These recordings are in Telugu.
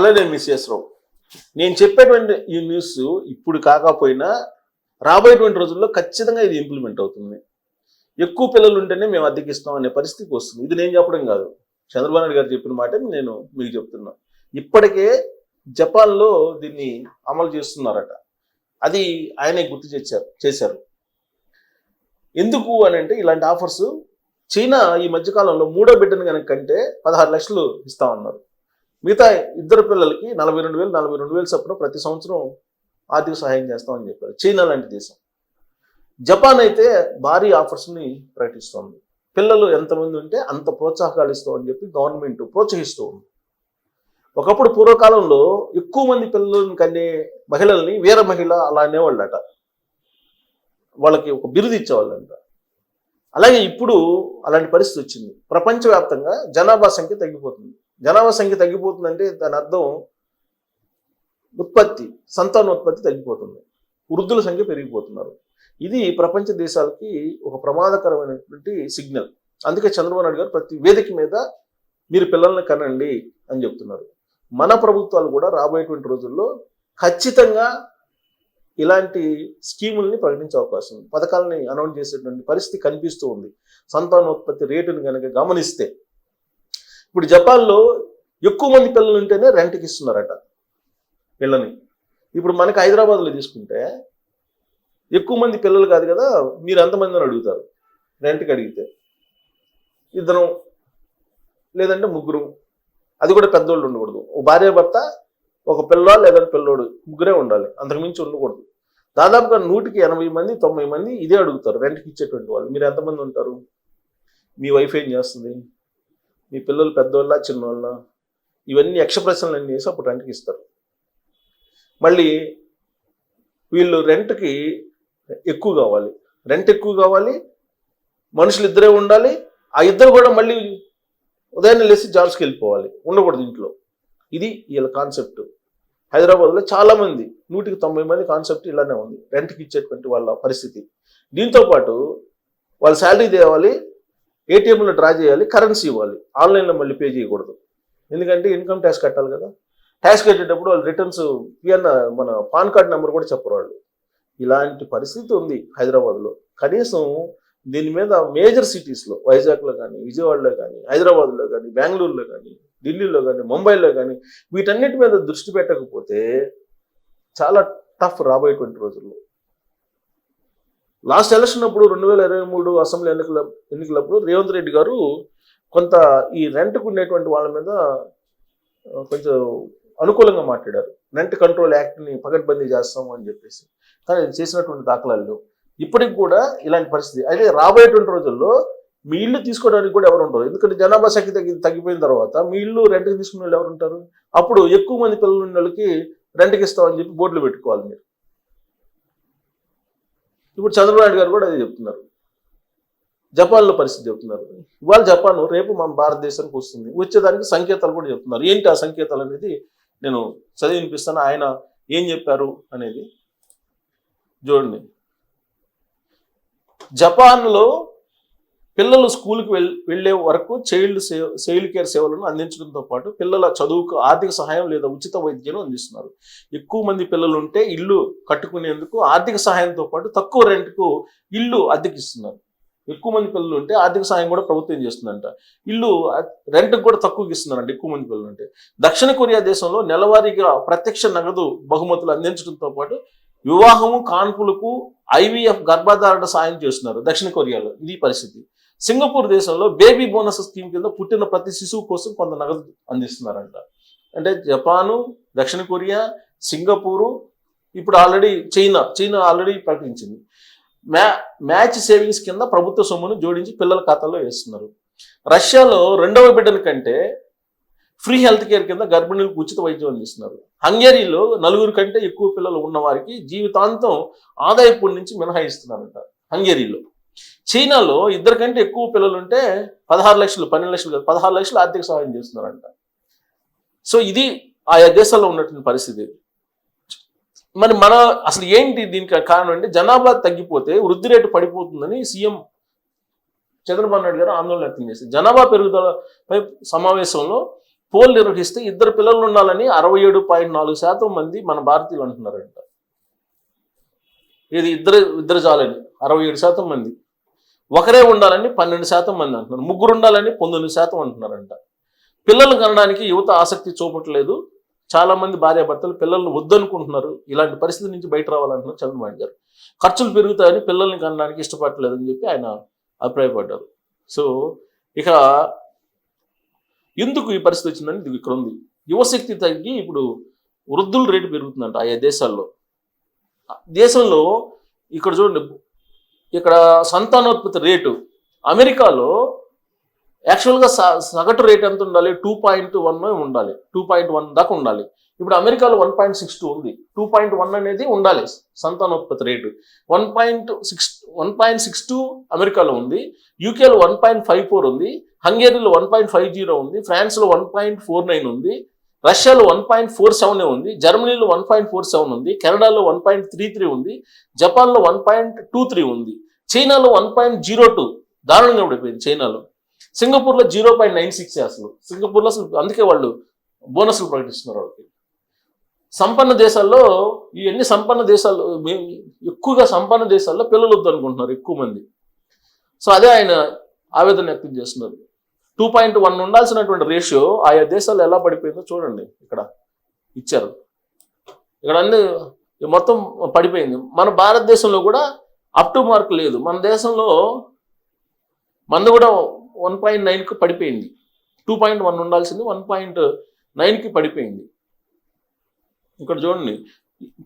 హలో నేను మిస్ రావు. నేను చెప్పేటువంటి ఈ న్యూస్ ఇప్పుడు కాకపోయినా రాబోయేటువంటి రోజుల్లో ఖచ్చితంగా ఇది ఇంప్లిమెంట్ అవుతుంది. ఎక్కువ పిల్లలు ఉంటేనే మేము అద్దెకిస్తాం అనే పరిస్థితికి వస్తుంది. ఇది నేను చెప్పడం కాదు. చంద్రబాబు నాయుడు గారు చెప్పిన మాట నేను మీకు చెప్తున్నా. ఇప్పటికే జపాన్లో దీన్ని అమలు చేస్తున్నారట. అది ఆయనే గుర్తు చేశారు చేశారు. ఎందుకు అని అంటే ఇలాంటి ఆఫర్స్ చైనా ఈ మధ్యకాలంలో మూడో బిడ్డను కనుక కంటే పదహారు లక్షలు ఇస్తామన్నారు మిగతా ఇద్దరు పిల్లలకి నలభై రెండు వేలు నలభై రెండు వేలు చొప్పున ప్రతి సంవత్సరం ఆర్థిక సహాయం చేస్తామని చెప్పారు. చైనా లాంటి దేశం. జపాన్ అయితే భారీ ఆఫర్స్ని ప్రకటిస్తోంది. పిల్లలు ఎంతమంది ఉంటే అంత ప్రోత్సాహకాలు ఇస్తామని చెప్పి గవర్నమెంట్ ప్రోత్సహిస్తూ ఉంది. ఒకప్పుడు పూర్వకాలంలో ఎక్కువ మంది పిల్లలను కనే మహిళల్ని వీర మహిళ అలా అనేవాళ్ళట. వాళ్ళకి ఒక బిరుదు ఇచ్చేవాళ్ళంట. అలాగే ఇప్పుడు అలాంటి పరిస్థితి వచ్చింది. ప్రపంచవ్యాప్తంగా జనాభా సంఖ్య తగ్గిపోతుంది. జనాభా సంఖ్య తగ్గిపోతుందంటే దాని అర్థం ఉత్పత్తి సంతానోత్పత్తి తగ్గిపోతుంది. వృద్ధుల సంఖ్య పెరిగిపోతున్నారు. ఇది ప్రపంచ దేశాలకి ఒక ప్రమాదకరమైనటువంటి సిగ్నల్. అందుకే చంద్రబాబు నాయుడు గారు ప్రతి వేదిక మీద మీరు పిల్లల్ని కనండి అని చెప్తున్నారు. మన ప్రభుత్వాలు కూడా రాబోయేటువంటి రోజుల్లో ఖచ్చితంగా ఇలాంటి స్కీముల్ని ప్రకటించే అవకాశం ఉంది. పథకాలని అనౌన్స్ చేసేటువంటి పరిస్థితి కనిపిస్తూ ఉంది. సంతానోత్పత్తి రేటును కనుక గమనిస్తే ఇప్పుడు జపాన్లో ఎక్కువ మంది పిల్లలు ఉంటేనే రెంట్కి ఇస్తున్నారట పిల్లని. ఇప్పుడు మనకి హైదరాబాద్లో తీసుకుంటే ఎక్కువ మంది పిల్లలు కాదు కదా మీరు ఎంతమంది అని అడుగుతారు రెంట్కి అడిగితే. ఇద్దరం లేదంటే ముగ్గురు. అది కూడా పెద్దోళ్ళు ఉండకూడదు. ఓ భార్య భర్త ఒక పిల్ల లేదంటే పిల్లోడు ముగ్గురే ఉండాలి. అంతకుమించి ఉండకూడదు. దాదాపుగా నూటికి ఎనభై మంది తొంభై మంది ఇదే అడుగుతారు రెంట్కి ఇచ్చేటువంటి వాళ్ళు. మీరు ఎంతమంది ఉంటారు? మీ వైఫ్ ఏం చేస్తుంది? మీ పిల్లలు పెద్దోళ్ళ చిన్నోళ్ళ ఇవన్నీ యక్ష ప్రశ్నలు అన్నీ వేసి అప్పుడు రెంట్కి ఇస్తారు. మళ్ళీ వీళ్ళు రెంట్కి ఎక్కువ కావాలి. రెంట్ ఎక్కువ కావాలి మనుషులు ఇద్దరే ఉండాలి ఆ ఇద్దరు కూడా మళ్ళీ ఉదయాన్నే లేచి జాబ్స్కి వెళ్ళిపోవాలి ఉండకూడదు ఇంట్లో. ఇది వీళ్ళ కాన్సెప్ట్ హైదరాబాద్లో చాలామంది నూటికి తొంభై మంది కాన్సెప్ట్ ఇలానే ఉంది. రెంట్కి ఇచ్చేటువంటి వాళ్ళ పరిస్థితి. దీంతో పాటు వాళ్ళ శాలరీ తేవాలి ఏటీఎంలో డ్రా చేయాలి కరెన్సీ ఇవ్వాలి. ఆన్లైన్లో మళ్ళీ పే చేయకూడదు. ఎందుకంటే ఇన్కమ్ ట్యాక్స్ కట్టాలి కదా. ట్యాక్స్ కట్టేటప్పుడు వాళ్ళు రిటర్న్స్ పిఎన్ మన పాన్ కార్డ్ నెంబర్ కూడా చెప్పరు వాళ్ళు. ఇలాంటి పరిస్థితి ఉంది హైదరాబాద్లో. కనీసం దీని మీద మేజర్ సిటీస్లో వైజాగ్లో కానీ విజయవాడలో కానీ హైదరాబాద్లో కానీ బెంగళూరులో కానీ ఢిల్లీలో కానీ ముంబైలో కానీ వీటన్నిటి మీద దృష్టి పెట్టకపోతే చాలా టఫ్ రాబోయేటువంటి రోజుల్లో. లాస్ట్ ఎలక్షన్ అప్పుడు రెండు వేల ఇరవై మూడు అసెంబ్లీ ఎన్నికల ఎన్నికలప్పుడు రేవంత్ రెడ్డి గారు కొంత ఈ రెంట్కు ఉండేటువంటి వాళ్ళ మీద కొంచెం అనుకూలంగా మాట్లాడారు. రెంట్ కంట్రోల్ యాక్ట్ని పకడ్బందీ చేస్తాము అని చెప్పేసి. కానీ చేసినటువంటి దాఖలాలు ఇప్పటికి కూడా ఇలాంటి పరిస్థితి. అయితే రాబోయేటువంటి రోజుల్లో మీ ఇల్లు తీసుకోవడానికి కూడా ఎవరు ఉంటారు ఎందుకంటే జనాభా శక్తి తగ్గి తగ్గిపోయిన తర్వాత మీ ఇల్లు రెంట్కి తీసుకునే వాళ్ళు ఎవరు ఉంటారు? అప్పుడు ఎక్కువ మంది పిల్లలు ఉన్న వాళ్ళకి రెంట్కి ఇస్తామని చెప్పి బోర్డులు పెట్టుకోవాలి మీరు. ఇప్పుడు చంద్రబాబు గారు కూడా అదే చెప్తున్నారు. జపాన్లో పరిస్థితి చెప్తున్నారు. ఇవాళ జపాన్ రేపు మన భారతదేశానికి వస్తుంది. వచ్చేదానికి సంకేతాలు కూడా చెప్తున్నారు. ఏంటి ఆ సంకేతాలు అనేది నేను చదివి వినిపిస్తాను. ఆయన ఏం చెప్పారు అనేది చూడండి. జపాన్లో పిల్లలు స్కూల్కి వెళ్ వెళ్ళే వరకు చైల్డ్ సేవ చైల్డ్ కేర్ సేవలను అందించడంతో పాటు పిల్లల చదువుకు ఆర్థిక సహాయం లేదా ఉచిత వైద్యం అందిస్తున్నారు. ఎక్కువ మంది పిల్లలు ఉంటే ఇల్లు కట్టుకునేందుకు ఆర్థిక సహాయంతో పాటు తక్కువ రెంట్కు ఇల్లు అద్దెకిస్తున్నారు. ఎక్కువ మంది పిల్లలు ఉంటే ఆర్థిక సహాయం కూడా ప్రభుత్వం చేస్తుందంట? ఇల్లు రెంట్కి కూడా తక్కువకి ఇస్తున్నారంట ఎక్కువ మంది పిల్లలు ఉంటే దక్షిణ కొరియా దేశంలో నెలవారీగా ప్రత్యక్ష నగదు బహుమతులు అందించడంతో పాటు వివాహము కాన్పులకు ఐవీఎఫ్ గర్భధారణ సాయం చేస్తున్నారు దక్షిణ కొరియాలో. ఇది పరిస్థితి. సింగపూర్ దేశంలో బేబీ బోనస్ స్కీమ్ కింద పుట్టిన ప్రతి శిశువు కోసం కొంత నగదు అందిస్తున్నారంట. అంటే జపాను దక్షిణ కొరియా సింగపూరు ఇప్పుడు ఆల్రెడీ చైనా చైనా ఆల్రెడీ ప్రకటించింది. మ్యా మ్యాచ్ సేవింగ్స్ కింద ప్రభుత్వ సొమ్మును జోడించి పిల్లల ఖాతాలో వేస్తున్నారు. రష్యాలో రెండవ బిడ్డల కంటే ఫ్రీ హెల్త్ కేర్ కింద గర్భిణులకు ఉచిత వైద్యం అందిస్తున్నారు. హంగేరీలో నలుగురు కంటే ఎక్కువ పిల్లలు ఉన్న వారికి జీవితాంతం ఆదాయపు నుంచి మినహాయిస్తున్నారంట హంగేరీలో. చైనాలో ఇద్దరు కంటే ఎక్కువ పిల్లలు ఉంటే పదహారు లక్షలు పన్నెండు లక్షలు కాదు పదహారు లక్షలు ఆర్థిక సహాయం చేస్తున్నారంట. సో ఇది ఆయా దేశాల్లో ఉన్నటువంటి పరిస్థితి. మరి మన అసలు ఏంటి దీనికి కారణం అంటే జనాభా తగ్గిపోతే వృద్ధి రేటు పడిపోతుందని సీఎం చంద్రబాబు నాయుడు గారు ఆందోళన వ్యక్తం చేశారు. జనాభా పెరుగుదలపై సమావేశంలో పోల్ నిర్వహిస్తే ఇద్దరు పిల్లలు ఉండాలని అరవై ఏడు పాయింట్ నాలుగు శాతం మంది మన భారతీయులు అంటున్నారంట. ఇది ఇద్దరు ఇద్దరు చాలని అరవై ఏడు శాతం మంది. ఒకరే ఉండాలని పన్నెండు శాతం మంది అంటున్నారు. ముగ్గురు ఉండాలని పంతొమ్మిది శాతం అంటున్నారంట. పిల్లలు కనడానికి యువత ఆసక్తి చూపట్లేదు. చాలా మంది భార్యాభర్తలు పిల్లల్ని వద్దనుకుంటున్నారు. ఇలాంటి పరిస్థితి నుంచి బయట రావాలంటున్నారు చంద్రబాబు గారు. ఖర్చులు పెరుగుతాయని పిల్లల్ని కనడానికి ఇష్టపడలేదని చెప్పి ఆయన అభిప్రాయపడ్డారు. సో ఇక ఎందుకు ఈ పరిస్థితి వచ్చిందని ఇది ఇక్కడ ఉంది. యువశక్తి తగ్గి ఇప్పుడు వృద్ధుల రేటు పెరుగుతుందంట ఆయా దేశాల్లో. దేశంలో ఇక్కడ చూడండి ఇక్కడ సంతానోత్పత్తి రేటు అమెరికాలో యాక్చువల్గా సగటు రేట్ ఎంత ఉండాలి? టూ పాయింట్ వన్ ఉండాలి. టూ పాయింట్ వన్ దాకా ఉండాలి. ఇప్పుడు అమెరికాలో వన్ పాయింట్ సిక్స్ టూ ఉంది. టూ పాయింట్ వన్ అనేది ఉండాలి సంతానోత్పత్తి rate. One point six one point six two అమెరికాలో ఉంది. యూకేలో వన్ పాయింట్ ఫైవ్ ఫోర్ ఉంది. హంగేరీలో వన్ పాయింట్ ఫైవ్ జీరో ఉంది. ఫ్రాన్స్లో వన్ పాయింట్ ఫోర్ నైన్ ఉంది. రష్యాలో వన్ పాయింట్ ఫోర్ సెవెన్ ఉంది జర్మనీలో వన్ పాయింట్ ఫోర్ సెవెన్ ఉంది కెనడాలో వన్ పాయింట్ త్రీ త్రీ ఉంది జపాన్లో వన్ పాయింట్ టూ త్రీ ఉంది. చైనాలో వన్ పాయింట్ జీరో టూ దారుణంగా పడిపోయింది చైనాలో. సింగపూర్లో జీరో పాయింట్ నైన్ సిక్స్ అసలు. సింగపూర్లో అసలు అందుకే వాళ్ళు బోనస్లు ప్రకటిస్తున్నారు వాళ్ళకి. సంపన్న దేశాల్లో ఇవన్నీ సంపన్న దేశాల్లో మేము ఎక్కువగా సంపన్న దేశాల్లో పిల్లలు వద్దు అనుకుంటున్నారు ఎక్కువ మంది. సో అదే ఆయన ఆవేదన వ్యక్తం చేస్తున్నారు. టూ పాయింట్ వన్ ఉండాల్సినటువంటి రేషియో ఆయా దేశాల్లో ఎలా పడిపోయిందో చూడండి ఇక్కడ. ఇచ్చారు. ఇక్కడ అన్ని మొత్తం పడిపోయింది. మన భారతదేశంలో కూడా అప్ టు మార్క్ లేదు. మన దేశంలో మంది కూడా వన్ పాయింట్ నైన్కి పడిపోయింది. టూ పాయింట్ వన్ ఉండాల్సింది వన్ పాయింట్ నైన్కి పడిపోయింది. ఇక్కడ చూడండి.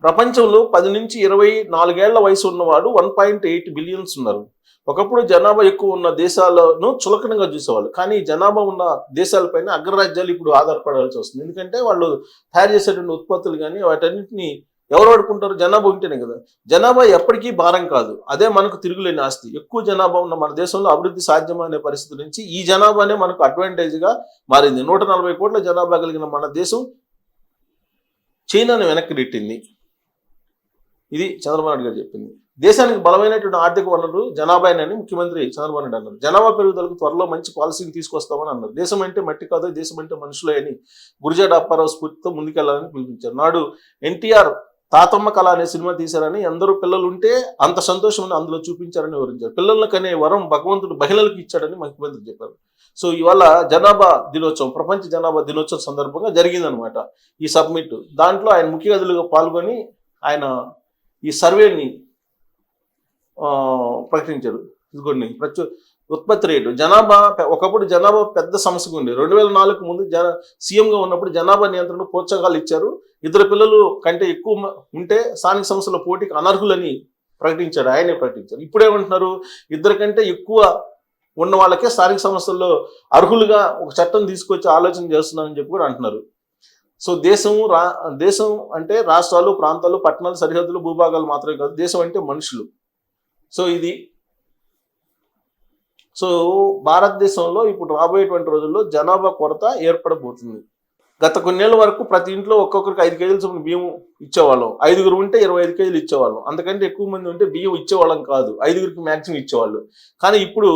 ప్రపంచంలో పది నుంచి ఇరవై నాలుగేళ్ళ వయసు ఉన్నవాడు వన్ పాయింట్ ఎయిట్ బిలియన్స్ ఉన్నారు. ఒకప్పుడు జనాభా ఎక్కువ ఉన్న దేశాలను చులకనంగా చూసేవాళ్ళు. కానీ జనాభా ఉన్న దేశాలపైన అగ్రరాజ్యాలు ఇప్పుడు ఆధారపడాల్సి వస్తుంది. ఎందుకంటే వాళ్ళు తయారు చేసేటువంటి ఉత్పత్తులు కానీ వాటన్నింటినీ ఎవరు వాడుకుంటారు? జనాభా ఉంటేనే కదా. జనాభా ఎప్పటికీ భారం కాదు. అదే మనకు తిరుగులేని ఆస్తి. ఎక్కువ జనాభా ఉన్న మన దేశంలో అభివృద్ధి సాధ్యమనే పరిస్థితి నుంచి ఈ జనాభానే మనకు అడ్వాంటేజ్గా మారింది. నూట నలభై కోట్ల జనాభా కలిగిన మన దేశం చైనాను వెనక్కి నెట్టింది ఇది చంద్రబాబు నాయుడు గారు చెప్పింది. దేశానికి బలమైనటువంటి ఆర్థిక వనరు జనాభాని ముఖ్యమంత్రి చంద్రబాబు నాయుడు అన్నారు. జనాభా పెరుగుదలకు త్వరలో మంచి పాలసీని తీసుకొస్తామని అన్నారు. దేశం అంటే మట్టి కాదు దేశం అంటే మనుషులే అని గురిజాడ అప్పారావు స్ఫూర్తితో ముందుకెళ్ళాలని పిలిపించారు. నాడు ఎన్టీఆర్ తాతమ్మ కళ అనే సినిమా తీశారని అందరూ పిల్లలు ఉంటే అంత సంతోషం అందులో చూపించారని వివరించారు. పిల్లలకు అనే వరం భగవంతుడు మహిళలకు ఇచ్చాడని ముఖ్యమంత్రి చెప్పారు. సో ఇవాళ జనాభా దినోత్సవం ప్రపంచ జనాభా దినోత్సవం సందర్భంగా జరిగిందనమాట ఈ సబ్మిట్. దాంట్లో ఆయన ముఖ్య అతిథులుగా పాల్గొని ఆయన ఈ సర్వేని ప్రకటించారు. ఇదిగోండి ప్రచు ఉత్పత్తి రేటు. జనాభా ఒకప్పుడు జనాభా పెద్ద సమస్యగా ఉంది రెండు వేల నాలుగు ముందు జన సీఎంగా ఉన్నప్పుడు జనాభా నియంత్రణ ప్రోత్సాహాలు ఇచ్చారు. ఇద్దరు పిల్లలు కంటే ఎక్కువ ఉంటే స్థానిక సంస్థల పోటీకి అనర్హులని ప్రకటించారు ఆయనే ప్రకటించారు. ఇప్పుడేమంటున్నారు? ఇద్దరు కంటే ఎక్కువ ఉన్న వాళ్ళకే స్థానిక సంస్థల్లో అర్హులుగా ఒక చట్టం తీసుకొచ్చి ఆలోచన చేస్తున్నారని చెప్పి కూడా అంటున్నారు. సో దేశం రా దేశం అంటే రాష్ట్రాలు ప్రాంతాలు పట్టణాలు సరిహద్దులు భూభాగాలు మాత్రమే కాదు దేశం అంటే మనుషులు. సో ఇది సో భారతదేశంలో ఇప్పుడు రాబోయేటువంటి రోజుల్లో జనాభా కొరత ఏర్పడబోతుంది. గత కొన్నేళ్ళ వరకు ప్రతి ఇంట్లో ఒక్కొక్కరికి ఐదు కేజీలు చొప్పున బియ్యం ఇచ్చేవాళ్ళం. ఐదుగురు ఉంటే ఇరవై ఐదు కేజీలు ఇచ్చేవాళ్ళం. అందుకంటే ఎక్కువ మంది ఉంటే బియ్యం ఇచ్చేవాళ్ళం కాదు. ఐదుగురికి మ్యాక్సిమం ఇచ్చేవాళ్ళు. కానీ ఇప్పుడు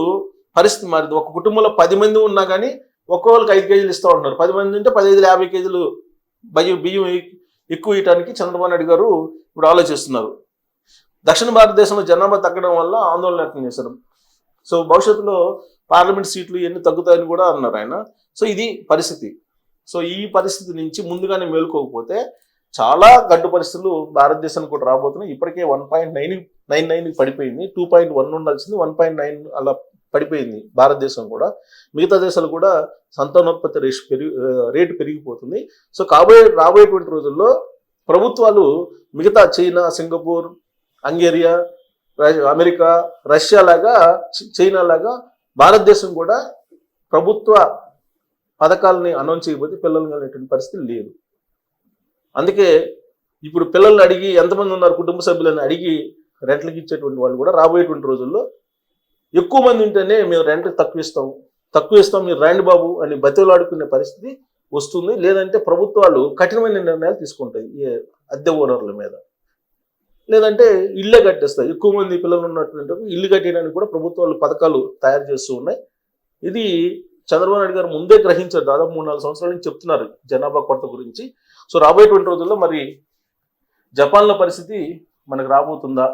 పరిస్థితి మారింది. ఒక కుటుంబంలో పది మంది ఉన్నా కానీ ఒక్కొక్కరికి ఐదు కేజీలు ఇస్తూ ఉంటున్నారు. పది మంది ఉంటే పదిహేను యాభై కేజీలు బియ్యం బియ్యం ఎక్కువ ఇవ్వడానికి చంద్రబాబు నాయుడు గారు ఇప్పుడు ఆలోచిస్తున్నారు. దక్షిణ భారతదేశంలో జనాభా తగ్గడం వల్ల ఆందోళన వ్యక్తం చేశారు. సో భవిష్యత్తులో పార్లమెంట్ సీట్లు ఎన్ని తగ్గుతాయని కూడా అన్నారు ఆయన. సో ఇది పరిస్థితి. సో ఈ పరిస్థితి నుంచి ముందుగానే మేలుకోకపోతే చాలా గడ్డు పరిస్థితులు భారతదేశానికి కూడా రాబోతున్నాయి. ఇప్పటికే one point nine nine nine పడిపోయింది. టూ పాయింట్ వన్ ఉండాల్సింది. వన్ పాయింట్ నైన్ అలా పడిపోయింది భారతదేశం కూడా. మిగతా దేశాలు కూడా సంతానోత్పత్తి రేష్ పెరిగి రేటు పెరిగిపోతుంది. సో కాబోయే రాబోయేటువంటి రోజుల్లో ప్రభుత్వాలు మిగతా China Singapore Hungary America Russia లాగా చైనా లాగా భారతదేశం కూడా ప్రభుత్వ పథకాలని అనౌన్స్ చేయకపోతే పిల్లలు కలిగినటువంటి పరిస్థితి లేదు. అందుకే ఇప్పుడు పిల్లల్ని అడిగి ఎంతమంది ఉన్నారు కుటుంబ సభ్యులని అడిగి రెంట్లకి ఇచ్చేటువంటి వాళ్ళు కూడా రాబోయేటువంటి రోజుల్లో ఎక్కువ మంది ఉంటేనే మేము రెంట్ తక్కువ ఇస్తాం. తక్కువ ఇస్తాం మీరు రాండి బాబు అని బతిలాడుకునే పరిస్థితి వస్తుంది. లేదంటే ప్రభుత్వాలు కఠినమైన నిర్ణయాలు తీసుకుంటాయి ఈ అద్దె ఓనర్ల మీద. లేదంటే ఇల్లే కట్టేస్తాయి. ఎక్కువ మంది పిల్లలు ఉన్నటువంటి ఇల్లు కట్టేయడానికి కూడా ప్రభుత్వాలు పథకాలు తయారు చేస్తూ ఉన్నాయి. ఇది చంద్రబాబు నాయుడు గారు ముందే గ్రహించారు. దాదాపు మూడు నాలుగు సంవత్సరాల నుంచి చెప్తున్నారు జనాభా కొరత గురించి. సో రాబోయేటువంటి రోజుల్లో మరి జపాన్లో పరిస్థితి మనకు రాబోతుందా?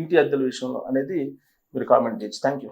ఇంటి అద్దెల విషయంలో అనేది మీరు కామెంట్ చేయొచ్చు. Thank you